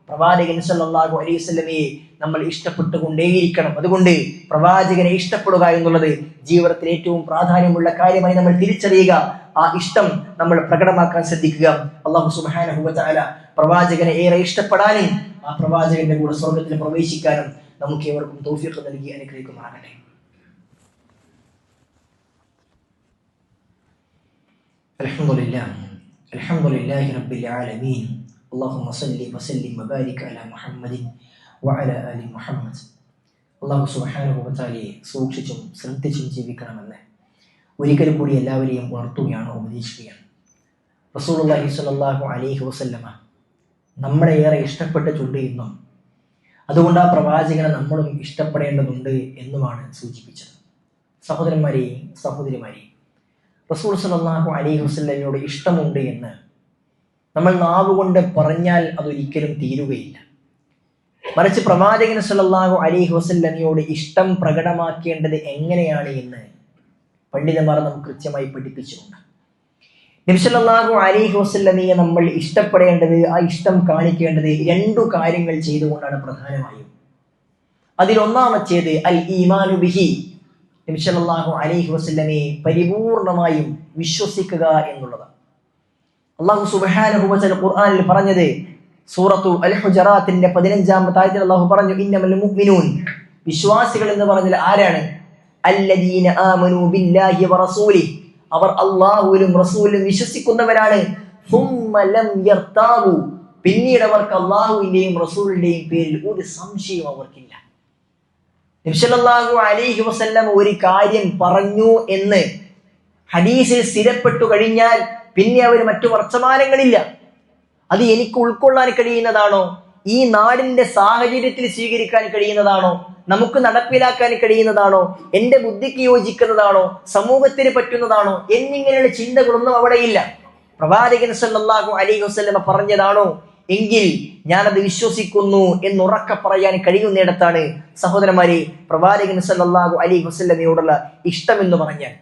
പ്രവാചകൻ സല്ലാഹു അലൈഹി വസല്ലമയെ നമ്മൾ ഇഷ്ടപ്പെട്ടുകൊണ്ടേയിരിക്കണം. അതുകൊണ്ട് പ്രവാചകനെ ഇഷ്ടപ്പെടുക എന്നുള്ളത് ജീവിതത്തിൽ ഏറ്റവും പ്രാധാന്യമുള്ള കാര്യമായി നമ്മൾ തിരിച്ചറിയുക. ആ ഇഷ്ടം നമ്മൾ പ്രകടമാക്കാൻ ശ്രദ്ധിക്കുക. അള്ളാഹു തആല പ്രവാചകനെ ഏറെ ഇഷ്ടപ്പെടാനും ആ പ്രവാചകന്റെ കൂടെ സ്വർഗത്തിൽ പ്രവേശിക്കാനും നമുക്ക് ഏവർക്കും തോഫിയൊക്കെ നൽകി അനുഗ്രഹിക്കുമാറാകട്ടെ. الحمد لله الحمد لله رب العالمين اللهم صل وسلم وبارك على محمد وعلى آل محمد അള്ളാഹു സുബാനുഭവത്താലെ സൂക്ഷിച്ചും ശ്രദ്ധിച്ചും ജീവിക്കണമെന്ന് ഒരിക്കലും കൂടി എല്ലാവരെയും ഉണർത്തുകയാണ് ഉപദേശിക്കുകയാണ് റസൂലുള്ളാഹി സ്വല്ലല്ലാഹു അലൈഹി വസല്ലമ നമ്മളെ ഏറെ ഇഷ്ടപ്പെട്ടിട്ടുണ്ട് എന്നും അതുകൊണ്ട് ആ പ്രവാചകനെ നമ്മളും ഇഷ്ടപ്പെടേണ്ടതുണ്ട് എന്നുമാണ് സൂചിപ്പിച്ചത് സഹോദരന്മാരെയും സഹോദരിമാരെയും റസൂൽ സലാഹു അലൈഹി ഹുസല്ലോട് ഇഷ്ടമുണ്ട് എന്ന് നമ്മൾ നാവുകൊണ്ട് പറഞ്ഞാൽ അതൊരിക്കലും തീരുകയില്ല. മറിച്ച് പ്രവാചകൻ സല്ലല്ലാഹു അലൈഹി വസല്ലമയോട് ഇഷ്ടം പ്രകടമാക്കേണ്ടത് എങ്ങനെയാണ് എന്ന് പണ്ഡിതന്മാർ നമുക്ക് കൃത്യമായി പഠിപ്പിച്ചിട്ടുണ്ട്. നബിസല്ലാഹു അലൈഹി വസല്ലമയെ നമ്മൾ ഇഷ്ടപ്പെടേണ്ടത് ആ ഇഷ്ടം കാണിക്കേണ്ടത് രണ്ടു കാര്യങ്ങൾ ചെയ്തുകൊണ്ടാണ് പ്രധാനമായും. അതിലൊന്നാമത്തേത് അൽ ഈമാനു ബിഹി. നബിസല്ലാഹു അലൈഹി വസല്ലമയെ പരിപൂർണമായും വിശ്വസിക്കുക എന്നുള്ളത് അള്ളാഹു സുബ്ഹാനഹു ഖുർആാനിൽ പറഞ്ഞത് സൂറത്തു അൽ ഹുജറാത്തിന്റെ പതിനഞ്ചാമത്തെ ആയത്തിൽ അള്ളാഹു പറഞ്ഞു ഇന്നമൽ മുഅ്മിനൂൻ. വിശ്വാസികൾ എന്ന് പറഞ്ഞാൽ ആരാണ്? അല്ലദീന ആമനു ബില്ലാഹി വറസൂലിഹി അവർ അള്ളാഹുവിലും റസൂലും വിശ്വസിക്കുന്നവരാണ്. പിന്നീട് അവർക്ക് അള്ളാഹുവിന്റെയും റസൂലിന്റെയും പേരിൽ ഒരു സംശയം അവർക്കില്ല. നബ്സല്ലാഹു അലൈഹി വസല്ലം ഒരു കാര്യം പറഞ്ഞു എന്ന് ഹദീസിൽ സ്ഥിരപ്പെട്ടു കഴിഞ്ഞാൽ പിന്നെ അവർ മറ്റു വർത്തമാനങ്ങളില്ല. അത് എനിക്ക് ഉൾക്കൊള്ളാൻ കഴിയുന്നതാണോ? ഈ നാടിന്റെ സാഹചര്യത്തിൽ സ്വീകരിക്കാൻ കഴിയുന്നതാണോ? നമുക്ക് നടപ്പിലാക്കാൻ കഴിയുന്നതാണോ? എന്റെ ബുദ്ധിക്ക് യോജിക്കുന്നതാണോ? സമൂഹത്തിന് പറ്റുന്നതാണോ? എന്നിങ്ങനെയുള്ള ചിന്തകളൊന്നും അവിടെയില്ല. പ്രവാചകൻ സല്ലാഹു അലൈഹി വസ്ലമ പറഞ്ഞതാണോ? എങ്കിൽ ഞാനത് വിശ്വസിക്കുന്നു എന്നുറക്കെ പറയാൻ കഴിയുന്നിടത്താണ് സഹോദരന്മാരെ പ്രവാചകൻ സല്ലാഹു അലി വസല്ലമയോടുള്ള ഇഷ്ടമെന്ന് പറഞ്ഞാൽ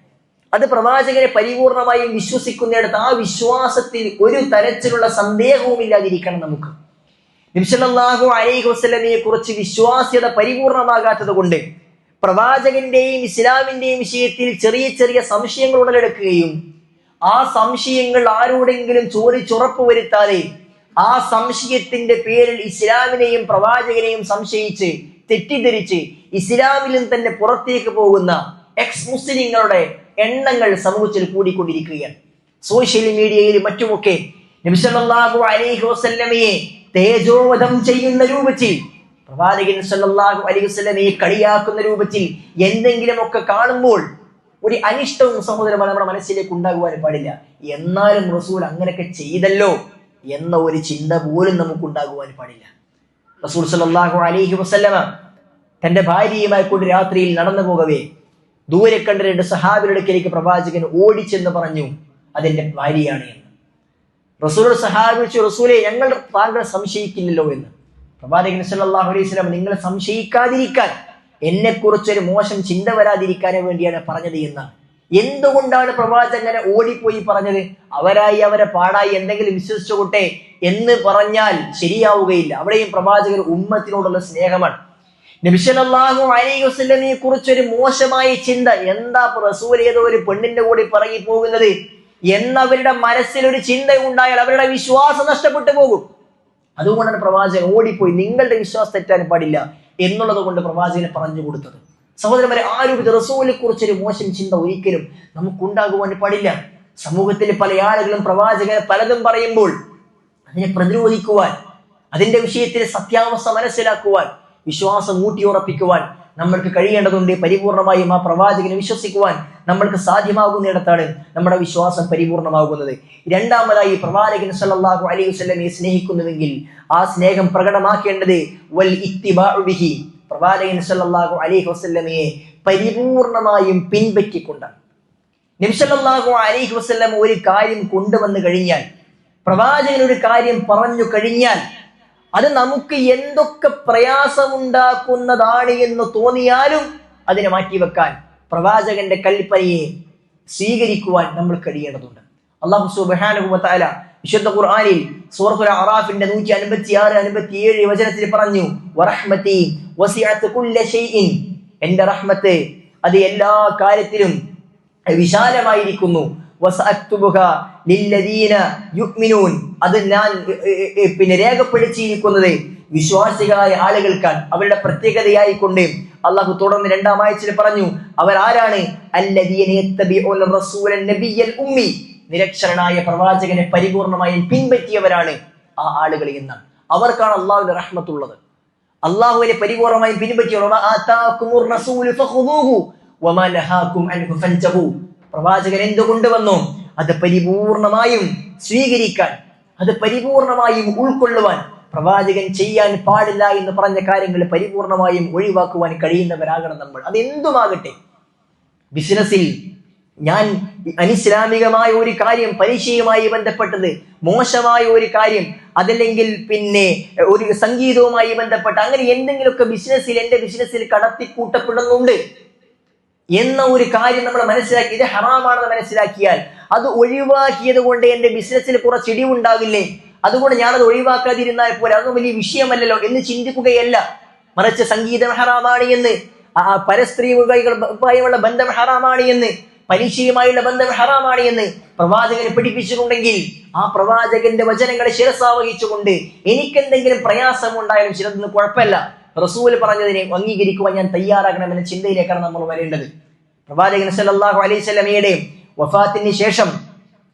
അത് പ്രവാചകനെ പരിപൂർണമായും വിശ്വസിക്കുന്നിടത്ത് ആ വിശ്വാസത്തിൽ ഒരു തരത്തിലുള്ള സന്ദേഹവും ഇല്ലാതിരിക്കണം നമുക്ക്. നിമിഷല്ലാഹു അലൈഹി വസ്ലമയെ കുറിച്ച് വിശ്വാസ്യത പരിപൂർണമാകാത്തത് കൊണ്ട് പ്രവാചകന്റെയും ഇസ്ലാമിന്റെയും വിഷയത്തിൽ ചെറിയ ചെറിയ സംശയങ്ങൾ ഉടലെടുക്കുകയും ആ സംശയങ്ങൾ ആരോടെങ്കിലും ചോദിച്ചുറപ്പ് വരുത്താതെ ആ സംശയത്തിന്റെ പേരിൽ ഇസ്ലാമിനെയും പ്രവാചകനെയും സംശയിച്ച് തെറ്റിദ്ധരിച്ച് ഇസ്ലാമിലും തന്നെ പുറത്തേക്ക് പോകുന്ന എക്സ് മുസ്ലിങ്ങളുടെ എണ്ണങ്ങൾ സമൂഹത്തിൽ കൂടിക്കൊണ്ടിരിക്കുകയാണ്. സോഷ്യൽ മീഡിയയിൽ മറ്റുമൊക്കെ നബിസല്ലാഹു അലൈഹി വസല്ലമയെ തേജോവധം ചെയ്യുന്ന രൂപത്തിൽ പ്രവാചകൻ സല്ലല്ലാഹു അലൈഹി വസല്ലമയെ കളിയാക്കുന്ന രൂപത്തിൽ എന്തെങ്കിലുമൊക്കെ കാണുമ്പോൾ ഒരു അനിഷ്ടവും സഹോദരമാണ് നമ്മുടെ മനസ്സിലേക്ക് ഉണ്ടാകുവാൻ പാടില്ല. എന്നാലും റസൂൽ അങ്ങനെയൊക്കെ ചെയ്തല്ലോ. എന്ന ഒരു ചിന്ത പോലും നമുക്ക് ഉണ്ടാകുവാൻ പാടില്ല. റസൂൽ സലാഹു അലൈഹി വസ്ലമ തന്റെ ഭാര്യയുമായി കൊണ്ട് രാത്രിയിൽ നടന്നു പോകവേ ദൂരെ കണ്ട രണ്ട് സഹാബിയുടെ അടുക്കലേക്ക് പ്രവാചകൻ ഓടിച്ചെന്ന് പറഞ്ഞു അതെന്റെ ഭാര്യയാണ് എന്ന്. റസൂൽ സഹാബിച്ചു റസൂലെ ഞങ്ങൾ താങ്കൾ സംശയിക്കില്ലല്ലോ എന്ന്. പ്രവാചകൻ സല്ലല്ലാഹു അലൈഹി വസല്ലം നിങ്ങൾ സംശയിക്കാതിരിക്കാൻ എന്നെ കുറിച്ചൊരു മോശം ചിന്ത വരാതിരിക്കാനും വേണ്ടിയാണ് പറഞ്ഞത് എന്നാണ്. എന്തുകൊണ്ടാണ് പ്രവാചകനെ ഓടിപ്പോയി പറഞ്ഞത്? അവരായി അവരെ പാടായി എന്തെങ്കിലും വിശ്വസിച്ചുകൊട്ടെ എന്ന് പറഞ്ഞാൽ ശരിയാവുകയില്ല. അവിടെയും പ്രവാചകൻ ഉമ്മത്തിനോടുള്ള സ്നേഹമാണ്. നബിസലാഹു അലൈഹി വസ്ലമിനെ കുറിച്ചൊരു മോശമായ ചിന്ത. എന്താ റസൂൽ ഏതോ ഒരു പെണ്ണിന്റെ കൂടി പറങ്ങി പോകുന്നത്? എന്നവരുടെ മനസ്സിൽ ഒരു ചിന്ത ഉണ്ടായാൽ അവരുടെ വിശ്വാസം നഷ്ടപ്പെട്ടു പോകും. അതുകൊണ്ടാണ് പ്രവാചകൻ ഓടിപ്പോയി. നിങ്ങളുടെ വിശ്വാസം തെറ്റാൻ പാടില്ല എന്നുള്ളത് കൊണ്ട് പ്രവാചകനെ പറഞ്ഞു കൊടുത്തത്. സഹോദരന്മാരെ ആ രൂപത്തിൽ റസൂലിനെ കുറിച്ചൊരു മോശം ചിന്ത ഒരിക്കലും നമുക്കുണ്ടാകുവാൻ പാടില്ല. സമൂഹത്തിലെ പല ആളുകളും പ്രവാചകനെ പലതും പറയുമ്പോൾ അതിനെ പ്രതിരോധിക്കുവാൻ അതിന്റെ വിഷയത്തിൽ സത്യാവസ്ഥ മനസ്സിലാക്കുവാൻ വിശ്വാസം ഊട്ടിയുറപ്പിക്കുവാൻ നമ്മൾക്ക് കഴിയേണ്ടതുണ്ട്. പരിപൂർണമായും ആ പ്രവാചകനെ വിശ്വസിക്കുവാൻ നമ്മൾക്ക് സാധ്യമാകുന്നിടത്താണ് നമ്മുടെ വിശ്വാസം പരിപൂർണമാകുന്നത്. രണ്ടാമതായി പ്രവാചകൻ സല്ലല്ലാഹു അലൈഹി വസല്ലമയെ സ്നേഹിക്കുന്നുവെങ്കിൽ ആ സ്നേഹം പ്രകടമാക്കേണ്ടത് വൽ ഇത്തിബാഉ ബിഹി പ്രവാചകൻ സല്ലല്ലാഹു അലൈഹി വസല്ലമയെ പരിപൂർണമായും പിൻപറ്റിക്കൊണ്ടാണ് സല്ലല്ലാഹു അലൈഹി വസല്ലമ ഒരു കാര്യം കൊണ്ടുവന്നു കഴിഞ്ഞാൽ പ്രവാചകൻ ഒരു കാര്യം പറഞ്ഞു കഴിഞ്ഞാൽ അത് നമുക്ക് എന്തൊക്കെ പ്രയാസമുണ്ടാക്കുന്നതാണ് എന്ന് തോന്നിയാലും അതിനെ മാറ്റിവെക്കാൻ പ്രവാചകന്റെ കൽപ്പനയെ സ്വീകരിക്കുവാൻ നമ്മൾ കഴിയേണ്ടതുണ്ട്. അള്ളാഹു സുബാനുഭവത്താല വിശുദ്ധ ഖുർആനിൽ സൂറത്തുൽ അറാഫിന്റെ നൂറ്റി അൻപത്തി ആറ് അൻപത്തി ഏഴ് വചനത്തിൽ പറഞ്ഞു വറഹ്മത്തി എന്റെ റഹ്മത്ത് അത് എല്ലാ കാര്യത്തിലും വിശാലമായിരിക്കുന്നു. അത് ഞാൻ പിന്നെ രേഖപ്പെടുത്തിയിരിക്കുന്നത് വിശ്വാസികളായ ആളുകൾക്കാണ്. അവരുടെ പ്രത്യേകതയായി കൊണ്ട് അള്ളാഹു തുടർന്ന് രണ്ടാം ആഴ്ചയിൽ പറഞ്ഞു അവർ ആരാണ് ഉമ്മി. നിരക്ഷരനായ പ്രവാചകനെ പരിപൂർണമായും പിൻപറ്റിയവരാണ് ആ ആളുകൾ എന്നാണ്. അവർക്കാണ് അള്ളാഹുവിന്റെ റഹ്മത്തുള്ളത്. അള്ളാഹുവിനെ പരിപൂർണമായും പിൻപറ്റിയോ ആതാകുമുർ റസൂലു ഫഖുദൂഹു വമാ നഹാകും അൻഹു ഫൻതഹു. പ്രവാചകൻ എന്ത് കൊണ്ടുവന്നു അത് പരിപൂർണമായും സ്വീകരിക്കാൻ അത് പരിപൂർണമായും ഉൾക്കൊള്ളുവാൻ പ്രവാചകൻ ചെയ്യാൻ പാടില്ല എന്ന് പറഞ്ഞ കാര്യങ്ങൾ പരിപൂർണമായും ഒഴിവാക്കുവാൻ കഴിയുന്നവരാകണം നമ്മൾ. അത് എന്തുമാകട്ടെ ബിസിനസ്സിൽ ഞാൻ അനിസ്ലാമികമായ ഒരു കാര്യം പരീക്ഷയുമായി ബന്ധപ്പെട്ടത് മോശമായ ഒരു കാര്യം അതല്ലെങ്കിൽ പിന്നെ ഒരു സംഗീതവുമായി ബന്ധപ്പെട്ട അങ്ങനെ എന്തെങ്കിലുമൊക്കെ ബിസിനസ്സിൽ എന്റെ ബിസിനസ്സിൽ കടത്തിക്കൂട്ടപ്പെടുന്നുണ്ട് എന്ന ഒരു കാര്യം നമ്മൾ മനസ്സിലാക്കി ഇത് ഹറാമാണെന്ന് മനസ്സിലാക്കിയാൽ അത് ഒഴിവാക്കിയത് കൊണ്ട് എന്റെ ബിസിനസ്സിൽ കുറച്ച് ഇടിവുണ്ടാകില്ലേ? അതുകൊണ്ട് ഞാനത് ഒഴിവാക്കാതിരുന്നാൽ പോലെ അതൊന്നും വലിയ വിഷയമല്ലല്ലോ എന്ന് ചിന്തിക്കുകയല്ല. മറിച്ച് സംഗീതം ഹറാമാണ് എന്ന് ആ പരസ്ത്രീകളുമായുള്ള ബന്ധം ഹറാമാണ് എന്ന് പരീക്ഷയുമായുള്ള ബന്ധം ഹറാമാണ് എന്ന് പ്രവാചകനെ പിടിപ്പിച്ചിട്ടുണ്ടെങ്കിൽ ആ പ്രവാചകന്റെ വചനങ്ങളെ ശിരസാവഹിച്ചുകൊണ്ട് എനിക്കെന്തെങ്കിലും പ്രയാസം ഉണ്ടായാലും ചിലതൊന്നും കുഴപ്പമില്ല. റസൂൽ പറഞ്ഞതിനെ അംഗീകരിക്കുവാൻ ഞാൻ തയ്യാറാകണമെന്ന ചിന്തയിലേക്കാണ് നമ്മൾ വരേണ്ടത്. പ്രവാചകൻ സല്ലാഹു അലൈഹി സ്വലമയുടെ വഫാത്തിന് ശേഷം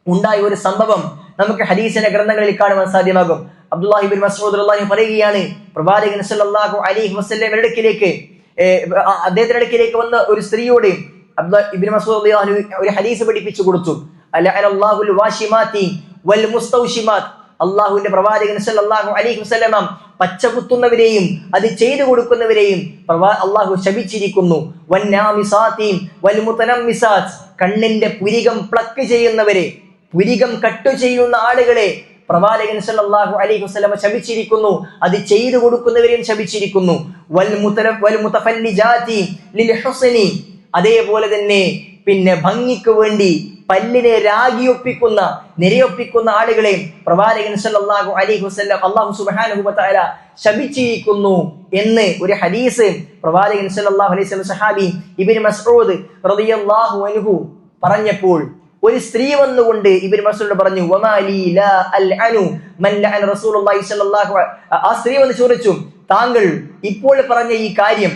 ഉണ്ടായ ഒരു സംഭവം നമുക്ക് ഹദീസിന്റെ ഗ്രന്ഥങ്ങളിൽ കാണുവാൻ സാധ്യമാകും. അബ്ദുല്ലാഹിബിൻ മസൂദ് പറയുകയാണ് പ്രവാചകൻ സല്ലാഹു അലൈഹി വസല്ലം അടുക്കിലേക്ക് അദ്ദേഹത്തിന്റെ അടുക്കിലേക്ക് വന്ന ഒരു സ്ത്രീയോട് ഇബ്നു മസൂദ് ഒരു ഹദീസ് പഠിപ്പിച്ചു കൊടുത്തു. അല്ലാഹുൽ വൽ അള്ളാഹുവിന്റെ പ്രവാചകൻ സല്ലല്ലാഹു അലൈഹി വസല്ലം പച്ച കുത്തുന്നവരെയും അത് ചെയ്തു കൊടുക്കുന്നവരെയും അള്ളാഹു ശപിച്ചിരിക്കുന്നു. കണ്ണിന്റെ പുരികം പ്ലക്ക് ചെയ്യുന്നവരെ പുരികം കട്ട് ചെയ്യുന്ന ആളുകളെ പ്രവാചകൻ സല്ലല്ലാഹു അലൈഹി വസല്ലം ശപിച്ചിരിക്കുന്നു. അത് ചെയ്തു കൊടുക്കുന്നവരെയും ശപിച്ചിരിക്കുന്നു. വൽ ലിൽ ഹുസ്നി അതേപോലെ തന്നെ പിന്നെ ഭംഗിക്ക് വേണ്ടി പല്ലിനെ രാഗിയൊപ്പിക്കുന്ന നിരയൊപ്പിക്കുന്ന ആളുകളെ പ്രവാചകൻ സല്ലല്ലാഹു അലൈഹി വസല്ലം അല്ലാഹു സുബ്ഹാനഹു വ തആല ശപിച്ചിരിക്കുന്നു എന്ന് ഒരു ഹദീസ് പ്രവാചകൻ സല്ലല്ലാഹു അലൈഹി വസല്ലം സഹാബി ഇബ്നു മസ്ഊദ് റളിയല്ലാഹു അൻഹു പറഞ്ഞപ്പോൾ ഒരു സ്ത്രീ വന്നുകൊണ്ട് ഇബ്നു മസ്ഊദ് പറഞ്ഞു "വമാലി ലാ അൽഅനു റസൂലുള്ളാഹി സല്ലല്ലാഹു അ-" ആ സ്ത്രീ വന്ന് ചോദിച്ചു താങ്കൾ ഇപ്പോൾ പറഞ്ഞ ഈ കാര്യം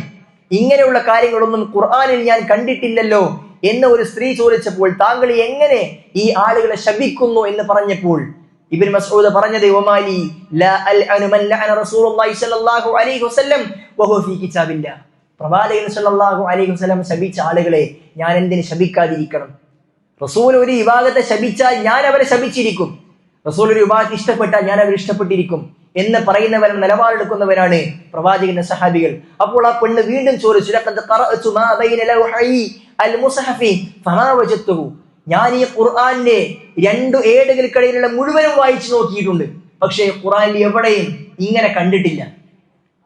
ഇങ്ങനെയുള്ള കാര്യങ്ങളൊന്നും ഖുർആാനിൽ ഞാൻ കണ്ടിട്ടില്ലല്ലോ എന്ന് ഒരു സ്ത്രീ ചോദിച്ചപ്പോൾ താങ്കൾ എങ്ങനെ ഈ ആളുകളെ ശപിക്കുന്നു എന്ന് പറഞ്ഞപ്പോൾ ഇബിൻ മസൂദ് പറഞ്ഞത് ഒമാലി പ്രവാചകൻ സല്ലല്ലാഹു അലൈഹി വസല്ലം ശപിച്ച ആളുകളെ ഞാൻ എന്തിന് ശപിക്കാതിരിക്കണം? റസൂൽ ഒരു വിഭാഗത്തെ ശപിച്ചാൽ ഞാൻ അവരെ ശപിച്ചിരിക്കും. റസൂൽ ഒരു വിഭാഗത്തെ ഇഷ്ടപ്പെട്ടാൽ ഞാൻ അവരെ ഇഷ്ടപ്പെട്ടിരിക്കും. എന്ന് പറയുന്നവരും നിലപാടെടുക്കുന്നവരാണ് പ്രവാചകന്റെ സഹാബികൾ. അപ്പോൾ ആ പെണ്ണ് വീണ്ടും ചോദിച്ചു. ഞാൻ ഈ ഖുർആന്റെ രണ്ടു ഏടുകൾക്കിടയിലുള്ള മുഴുവനും വായിച്ചു നോക്കിയിട്ടുണ്ട്. പക്ഷേ ഖുർആനിൽ എവിടെയും ഇങ്ങനെ കണ്ടിട്ടില്ല.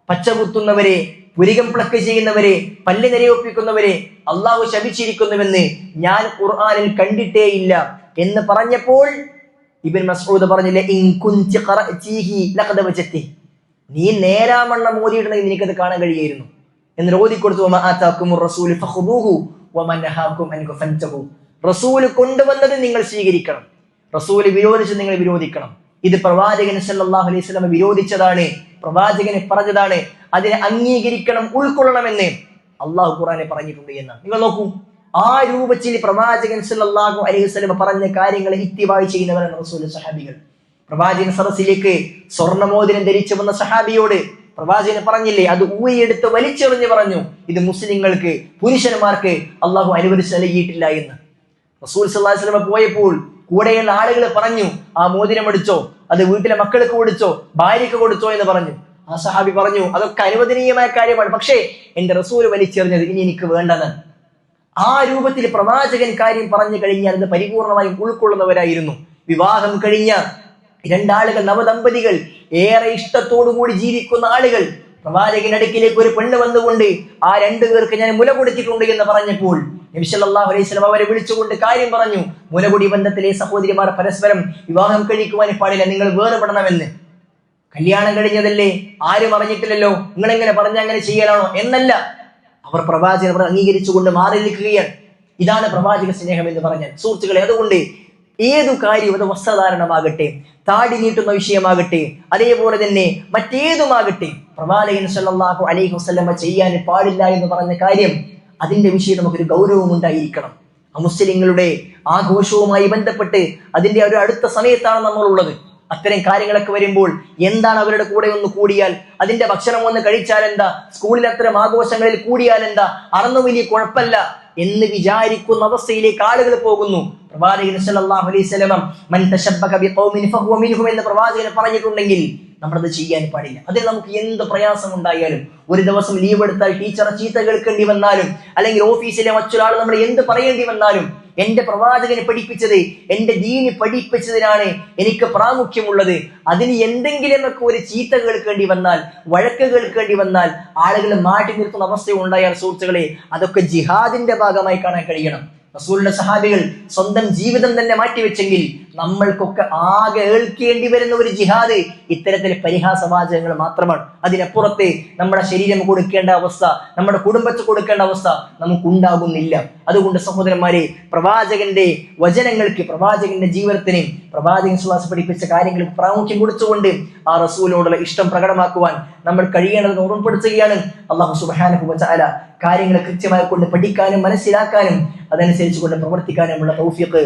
പച്ചകുത്തുന്നവരെ പുരികം പ്ലക്ക് ചെയ്യുന്നവരെ പല്ല് നിരയൊപ്പിക്കുന്നവരെ അള്ളാഹു ശപിച്ചിരിക്കുന്നുവെന്ന് ഞാൻ ഖുർആാനിൽ കണ്ടിട്ടേയില്ല എന്ന് പറഞ്ഞപ്പോൾ ഇബൻ മസ്ഊദ് പറഞ്ഞില്ലേ. നീ നേരാമണ്ണം ഓതിയിട്ടുണ്ടെങ്കിൽ നിനക്കത് കാണാൻ കഴിയായിരുന്നു. എന്ന് ഓതിക്കൊടുത്തു "വമാ ആതാക്കുമുർ റസൂലു ഫഖുദൂഹു വമാ നഹാക്കും അൻഹു ഫൻതഹു." റസൂൽ കൊണ്ടുവന്നത് നിങ്ങൾ സ്വീകരിക്കണം. റസൂൽ വിരോധിച്ച് നിങ്ങൾ വിരോധിക്കണം. ഇത് പ്രവാചകൻ സല്ലല്ലാഹു അലൈഹി വസല്ലം വിരോധിച്ചതാണ് പ്രവാചകനെ പറഞ്ഞതാണ്. അതിനെ അംഗീകരിക്കണം ഉൾക്കൊള്ളണം എന്ന് അള്ളാഹു ഖുറാനെ പറഞ്ഞിട്ടുണ്ട് എന്ന്. നിങ്ങൾ നോക്കൂ. ആ രൂപത്തിൽ പ്രവാചകൻ സല്ലല്ലാഹു അലൈഹി വസല്ലം പറഞ്ഞ കാര്യങ്ങളെ ഇത്തിവായി ചെയ്യുന്നവരാണ് റസൂൽ സഹാബികൾ പ്രവാചകൻ സദസ്സിലേക്ക് സ്വർണമോതിരം ധരിച്ചു വന്ന സഹാബിയോട് പ്രവാചകൻ പറഞ്ഞില്ലേ അത് ഊയെടുത്ത് വലിച്ചെറിഞ്ഞു പറഞ്ഞു ഇത് മുസ്ലിങ്ങൾക്ക് പുരുഷന്മാർക്ക് അള്ളാഹു അനുവദിച്ച് നൽകിയിട്ടില്ല എന്ന്. റസൂൽ സല്ലല്ലാഹു അലൈഹി വസല്ലം പോയപ്പോൾ കൂടെയുള്ള ആളുകൾ പറഞ്ഞു ആ മോതിരം എടുത്തോ അത് വീട്ടിലെ മക്കൾക്ക് കൊടുത്തോ ഭാര്യയ്ക്ക് കൊടുത്തോ എന്ന് പറഞ്ഞു. ആ സഹാബി പറഞ്ഞു അതൊക്കെ അനുവദനീയമായ കാര്യമാണ് പക്ഷേ എന്റെ റസൂൽ വലിച്ചെറിഞ്ഞത് ഇനി എനിക്ക് വേണ്ടത് ആ രൂപത്തിൽ പ്രവാചകൻ കാര്യം പറഞ്ഞു കഴിഞ്ഞാൽ അത് പരിപൂർണമായും ഉൾക്കൊള്ളുന്നവരായിരുന്നു. വിവാഹം കഴിഞ്ഞ രണ്ടാളുകൾ നവദമ്പതികൾ ഏറെ ഇഷ്ടത്തോടുകൂടി ജീവിക്കുന്ന ആളുകൾ. പ്രവാചകന്റെ അടുക്കിലേക്ക് ഒരു പെണ്ണ് വന്നുകൊണ്ട് ആ രണ്ടു പേർക്ക് ഞാൻ മുല കൊടുത്തിട്ടുണ്ട് എന്ന് പറഞ്ഞപ്പോൾ നബി സല്ലല്ലാഹു അലൈഹി വസല്ലം അവരെ വിളിച്ചുകൊണ്ട് കാര്യം പറഞ്ഞു മുലകുടി ബന്ധത്തിലെ സഹോദരിമാർ പരസ്പരം വിവാഹം കഴിക്കുവാൻ പാടില്ല നിങ്ങൾ വേറെ വേർപെടണമെന്ന്. കല്യാണം കഴിഞ്ഞതല്ലേ? ആരും അറിഞ്ഞിട്ടില്ലല്ലോ. നിങ്ങൾ എങ്ങനെ പറഞ്ഞ അങ്ങനെ ചെയ്യാനാണോ എന്നല്ല. അവർ പ്രവാചകൻ അവർ അംഗീകരിച്ചുകൊണ്ട് മാറി നിൽക്കുകയാണ് ഇതാണ് പ്രവാചക സ്നേഹം എന്ന് പറഞ്ഞാൽ. സുഹൃത്തുക്കളെ അതുകൊണ്ട് ഏതു കാര്യവും അത് വസ്ത്രധാരണമാകട്ടെ താടി നീട്ടുന്ന വിഷയമാകട്ടെ അതേപോലെ തന്നെ മറ്റേതുമാകട്ടെ പ്രവാചകൻ സല്ലല്ലാഹു അലൈഹി വസല്ലമ ചെയ്യാൻ പാടില്ല എന്ന് പറഞ്ഞ കാര്യം അതിന്റെ വിഷയം നമുക്കൊരു ഗൗരവം ഉണ്ടായിരിക്കണം. മുസ്ലിങ്ങളുടെ ആഘോഷവുമായി ബന്ധപ്പെട്ട് അതിന്റെ ഒരു അടുത്ത സമയത്താണ് നമ്മളുള്ളത്. അത്തരം കാര്യങ്ങളൊക്കെ വരുമ്പോൾ എന്താണ് അവരുടെ കൂടെ ഒന്ന് കൂടിയാൽ? അതിന്റെ ഭക്ഷണം ഒന്ന് കഴിച്ചാൽ എന്താ? സ്കൂളിൽ അത്തരം ആഘോഷങ്ങളിൽ കൂടിയാൽ എന്താ? അറന്നു വലിയ കുഴപ്പമില്ല എന്ന് വിചാരിക്കുന്ന അവസ്ഥയിലേക്ക് ആളുകൾ പോകുന്നു. പ്രവാചകൻ സല്ലല്ലാഹു അലൈഹി വസല്ലം മൻ തശബ്ബക ബിഖൗമിൻ ഫഹുവ മിൻഹും എന്ന് പ്രവാചകൻ പറഞ്ഞിട്ടുണ്ടെങ്കിൽ നമ്മളത് ചെയ്യാൻ പാടില്ല. അതിൽ നമുക്ക് എന്ത് പ്രയാസം ഉണ്ടായാലും ഒരു ദിവസം ലീവ് എടുത്താൽ ടീച്ചറെ ചീത്ത കേൾക്കേണ്ടി വന്നാലും അല്ലെങ്കിൽ ഓഫീസിലെ മറ്റൊരാൾ നമ്മൾ എന്ത് പറയേണ്ടി വന്നാലും എന്റെ പ്രവാചകനെ പഠിപ്പിച്ചത് എന്റെ ദീനി പഠിപ്പിച്ചതിനാണ് എനിക്ക് പ്രാമുഖ്യമുള്ളത്. അതിന് എന്തെങ്കിലുമൊക്കെ ഒരു ചീത്ത കേൾക്കേണ്ടി വന്നാൽ വഴക്ക് കേൾക്കേണ്ടി വന്നാൽ ആളുകൾ മാറ്റി നിർത്തുന്ന അവസ്ഥ ഉണ്ടായാൽ സുഹൃത്തുക്കളെ അതൊക്കെ ജിഹാദിന്റെ ഭാഗമായി കാണാൻ കഴിയണം. റസൂലിന്റെ സഹാബികൾ സ്വന്തം ജീവിതം തന്നെ മാറ്റിവെച്ചെങ്കിൽ നമ്മൾക്കൊക്കെ ആകെ ഏൽക്കേണ്ടി വരുന്ന ഒരു ജിഹാദ് ഇത്തരത്തിൽ പരിഹാസവാചകങ്ങൾ മാത്രമാണ്. അതിനപ്പുറത്ത് നമ്മുടെ ശരീരം കൊടുക്കേണ്ട അവസ്ഥ നമ്മുടെ കുടുംബത്തെ കൊടുക്കേണ്ട അവസ്ഥ നമുക്കുണ്ടാകുന്നില്ല. അതുകൊണ്ട് സഹോദരന്മാരെ പ്രവാചകന്റെ വചനങ്ങൾക്ക് പ്രവാചകന്റെ ജീവിതത്തിന് പ്രവാചകൻ സുഹാസ് പഠിപ്പിച്ച കാര്യങ്ങൾക്ക് പ്രാമുഖ്യം കൊടുത്തുകൊണ്ട് ആ റസൂലിനോടുള്ള ഇഷ്ടം പ്രകടമാക്കുവാൻ നമ്മൾ കഴിയേണ്ടതെന്ന് ഓർമ്മപ്പെടുത്തുകയാണ്. അള്ളാഹു സുബാനഹു വചാല കാര്യങ്ങൾ കൃത്യമായി കൊണ്ട് പഠിക്കാനും മനസ്സിലാക്കാനും അതനുസരിച്ച് കൊണ്ട് പ്രവർത്തിക്കാനുമുള്ള തൗഫീഖ്